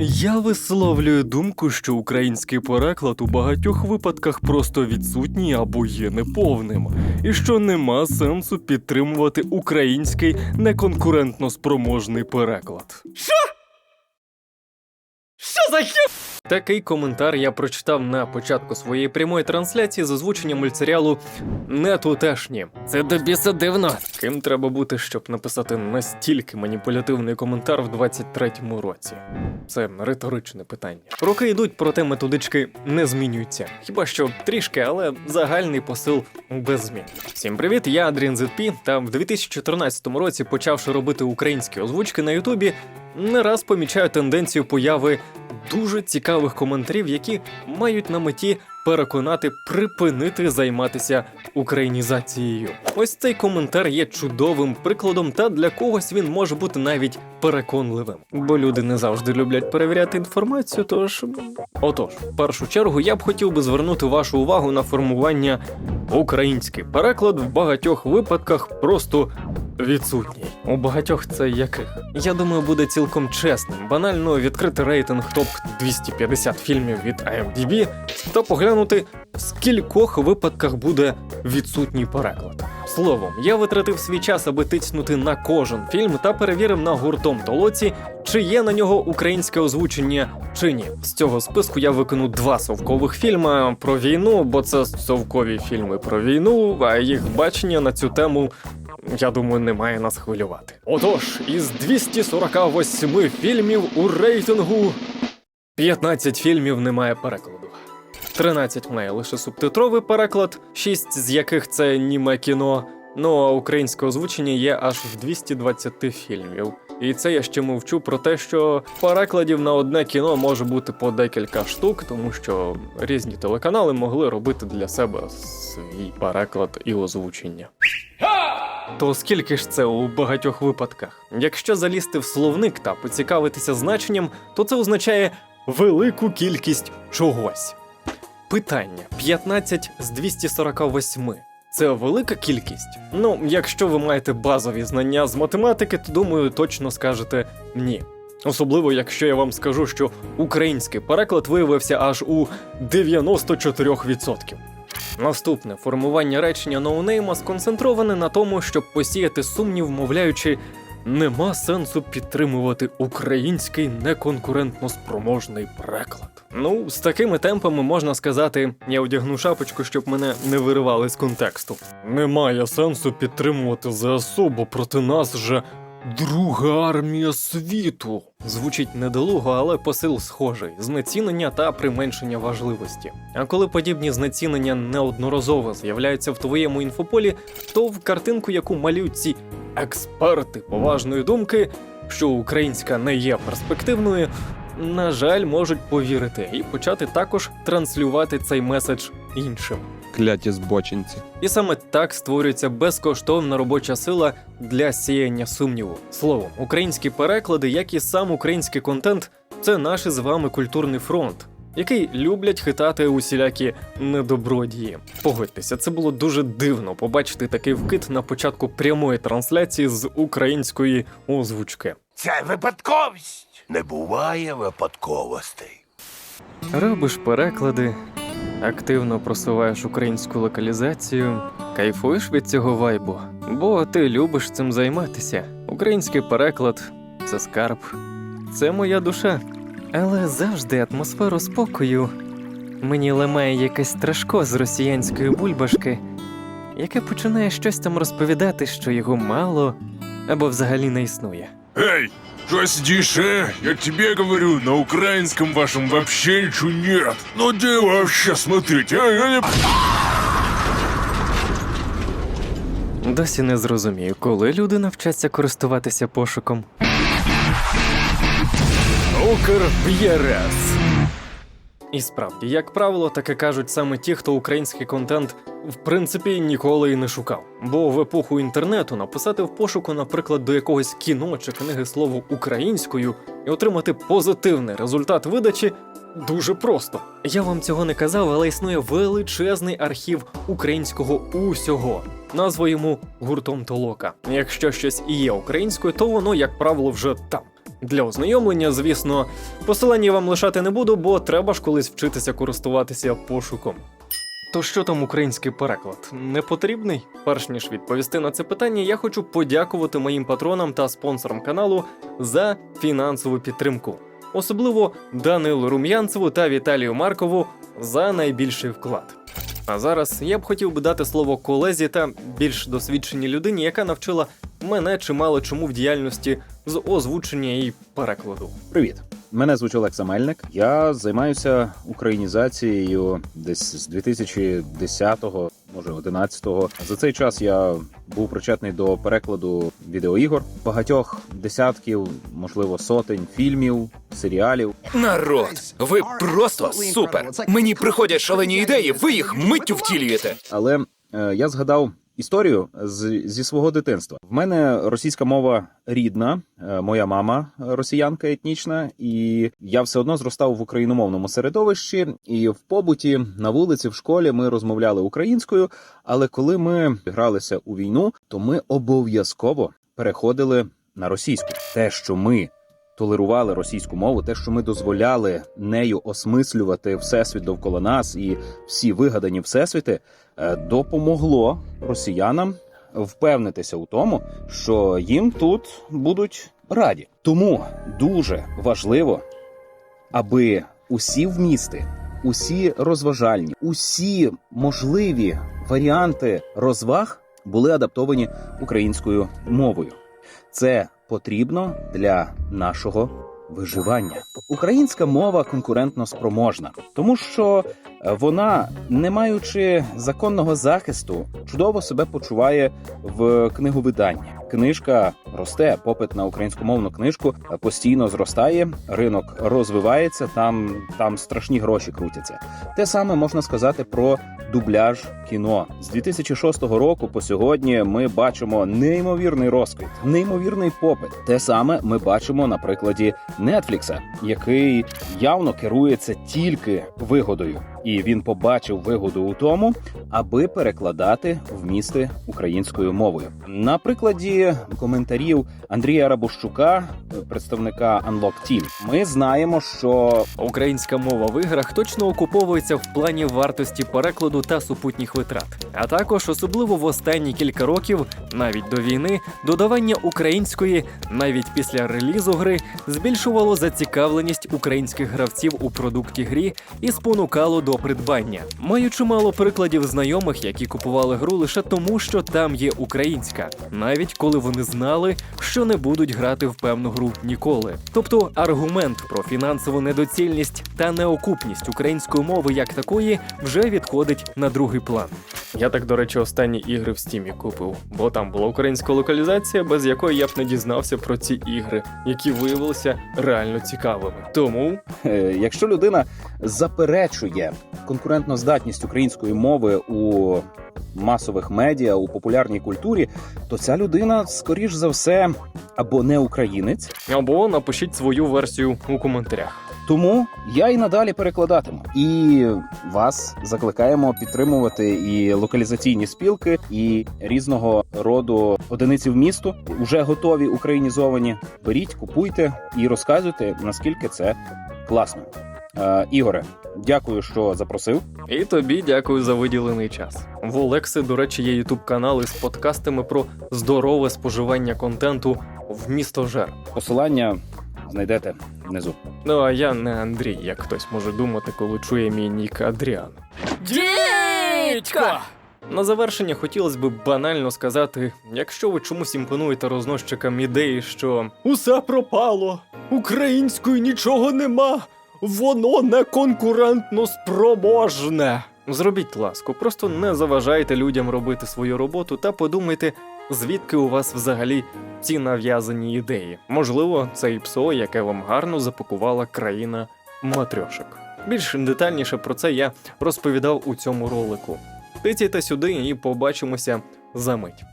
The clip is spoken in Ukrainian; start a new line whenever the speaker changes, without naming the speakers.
Я висловлюю думку, що український переклад у багатьох випадках просто відсутній або є неповним, і що нема сенсу підтримувати український неконкурентно спроможний переклад. Що? Що за хі... Такий коментар я прочитав на початку своєї прямої трансляції з озвученням мультсеріалу Не тутешні. Це до біса дивно. Ким треба бути, щоб написати настільки маніпулятивний коментар в 23-му році? Це риторичне питання. Роки йдуть, проте методички не змінюються. Хіба що трішки, але загальний посил без змін. Всім привіт, я Адрін ZP, та в 2014 році, почавши робити українські озвучки на Ютубі, не раз помічаю тенденцію появи дуже цікавих коментарів, які мають на меті переконати припинити займатися українізацією. Ось цей коментар є чудовим прикладом, та для когось він може бути навіть переконливим. Бо люди не завжди люблять перевіряти інформацію. Тож, отож, в першу чергу я б хотів би звернути вашу увагу на формування український переклад в багатьох випадках просто відсутній. У багатьох це яких? Я думаю, буде цілком чесним. Банально відкрити рейтинг топ 250 фільмів від IMDb та поглянути, в скількох випадках буде відсутній переклад. Словом, я витратив свій час, аби тицнути на кожен фільм та перевірив на гуртом толоці, чи є на нього українське озвучення чи ні. З цього списку я викину два совкових фільми про війну, бо це совкові фільми про війну, а їх бачення на цю тему я думаю, не має нас хвилювати. Отож, із 248 фільмів у рейтингу 15 фільмів немає перекладу. 13 має лише субтитровий переклад, 6 з яких це німе кіно. Ну а українське озвучення є аж в 220 фільмів. І це я ще мовчу про те, що перекладів на одне кіно може бути по декілька штук, тому що різні телеканали могли робити для себе свій переклад і озвучення. То скільки ж це у багатьох випадках? Якщо залізти в словник та поцікавитися значенням, то це означає велику кількість чогось. Питання: 15 з 248. Це велика кількість? Ну, якщо ви маєте базові знання з математики, то думаю, точно скажете ні. Особливо, якщо я вам скажу, що український переклад виявився аж у 94%. Наступне формування речення ноунейма сконцентроване на тому, щоб посіяти сумнів, мовляючи, нема сенсу підтримувати український неконкурентно спроможний переклад. Ну, з такими темпами можна сказати, я одягну шапочку, щоб мене не виривали з контексту. Немає сенсу підтримувати ЗСУ, бо проти нас же друга армія світу. Звучить недолуго, але посил схожий: знецінення та применшення важливості. А коли подібні знецінення неодноразово з'являються в твоєму інфополі, то в картинку, яку малюють ці експерти поважної думки, що українська не є перспективною, на жаль, можуть повірити і почати також транслювати цей меседж іншим.
Кляті збочинці.
І саме так створюється безкоштовна робоча сила для сіяння сумніву. Словом, українські переклади, як і сам український контент, це наш з вами культурний фронт, який люблять хитати усілякі недобродії. Погодьтеся, це було дуже дивно побачити такий вкид на початку прямої трансляції з української озвучки.
Це випадковість. Не буває випадковостей.
Робиш переклади, активно просуваєш українську локалізацію, кайфуєш від цього вайбу, бо ти любиш цим займатися. Український переклад це скарб, це моя душа. Але завжди атмосферу спокою мені ламає якесь страшко з росіянської бульбашки, яке починає щось там розповідати, що його мало або взагалі не існує.
Эй, что сидишь, э? Я тебе говорю, на украинском вашем вообще ничего нет. Ну где вообще смотреть, а? Я не...
Досі не зрозумію, коли люди навчаться користуватися пошуком. Укрп'єрес. І справді, як правило, таке кажуть саме ті, хто український контент в принципі ніколи і не шукав. Бо в епоху інтернету написати в пошуку, наприклад, до якогось кіно чи книги слово українською і отримати позитивний результат видачі дуже просто. Я вам цього не казав, але існує величезний архів українського усього. Назва йому гуртом толока. Якщо щось і є українською, то воно, як правило, вже там. Для ознайомлення, звісно, посилання вам лишати не буду, бо треба ж колись вчитися користуватися пошуком. То що там український переклад? Не потрібний? Перш ніж відповісти на це питання, я хочу подякувати моїм патронам та спонсорам каналу за фінансову підтримку. Особливо Данилу Рум'янцеву та Віталію Маркову за найбільший вклад. А зараз я б хотів би дати слово колезі та більш досвідченій людині, яка навчила мене чимало чому в діяльності з озвучення і перекладу.
Привіт. Мене звуть Олекса Мельник. Я займаюся українізацією десь з 2010-го, може 11-го. За цей час я був причетний до перекладу відеоігор, багатьох десятків, можливо, сотень фільмів, серіалів.
Народ, ви просто супер. Мені приходять шалені ідеї, ви їх миттю втілюєте.
Але е, я згадав історію з, зі свого дитинства. В мене російська мова рідна, е, моя мама росіянка етнічна, і я все одно зростав в україномовному середовищі. І в побуті на вулиці, в школі ми розмовляли українською. Але коли ми гралися у війну, то ми обов'язково переходили на російську. Те, що ми толерували російську мову, те, що ми дозволяли нею осмислювати всесвіт довкола нас і всі вигадані всесвіти, е, допомогло росіянам впевнитися у тому, що їм тут будуть раді. Тому дуже важливо, аби усі вмісти, усі розважальні, усі можливі варіанти розваг були адаптовані українською мовою. Це потрібно для нашого виживання. Українська мова конкурентно спроможна, тому що е, вона, не маючи законного захисту, чудово себе почуває в книговиданні. Книжка росте, попит на українськомовну книжку постійно зростає, ринок розвивається, там, там страшні гроші крутяться. Те саме можна сказати про дубляж кіно з 2006 року по сьогодні. Ми бачимо неймовірний розквіт, неймовірний попит. Те саме ми бачимо на прикладі Нетфлікса, який явно керується тільки вигодою, і він побачив вигоду у тому, аби перекладати вмісти українською мовою. На прикладі коментарів Андрія Рабощука, представника Unlock Team, ми знаємо, що
Українська мова в іграх точно окуповується в плані вартості перекладу та супутніх витрат. А також, особливо в останні кілька років, навіть до війни, додавання української, навіть після релізу гри, збільшувало зацікавленість українських гравців у продукті грі і спонукало до придбання. Маю чимало прикладів знайомих, які купували гру лише тому, що там є українська, навіть коли вони знали, що не будуть грати в певну гру ніколи. Тобто аргумент про фінансову недоцільність та неокупність української мови як такої вже відходить на другий план. Я так, до речі, останні ігри в стімі купив, бо там була українська локалізація, без якої я б не дізнався про ці ігри, які виявилися реально цікавими. Тому
Е, Якщо людина заперечує конкурентноздатність української мови у масових медіа, у популярній культурі, то ця людина, скоріш за все, або не українець.
або напишіть свою версію у коментарях.
Тому я і надалі перекладатиму. І вас закликаємо підтримувати і локалізаційні спілки, і різного роду одиниці в місту вже готові українізовані. Беріть, купуйте і розказуйте, наскільки це класно. Е, Ігоре, дякую, що запросив.
І тобі дякую за виділений час. В Олекси, до речі, є ютуб канал із подкастами про здорове споживання контенту в місто Жер.
Посилання знайдете внизу.
Ну а я не Андрій, як хтось може думати, коли чує мій нік Адріан.
Дідько!
На завершення хотілося б банально сказати: якщо ви чомусь імпонуєте розносчикам ідеї, що усе пропало, української нічого нема, воно не конкурентно спроможне. Зробіть ласку, просто не заважайте людям робити свою роботу та подумайте, звідки у вас взагалі ці нав'язані ідеї. Можливо, це і псо, яке вам гарно запакувала країна матрьошок. Більш детальніше про це я розповідав у цьому ролику. Тицяйте сюди і побачимося за мить.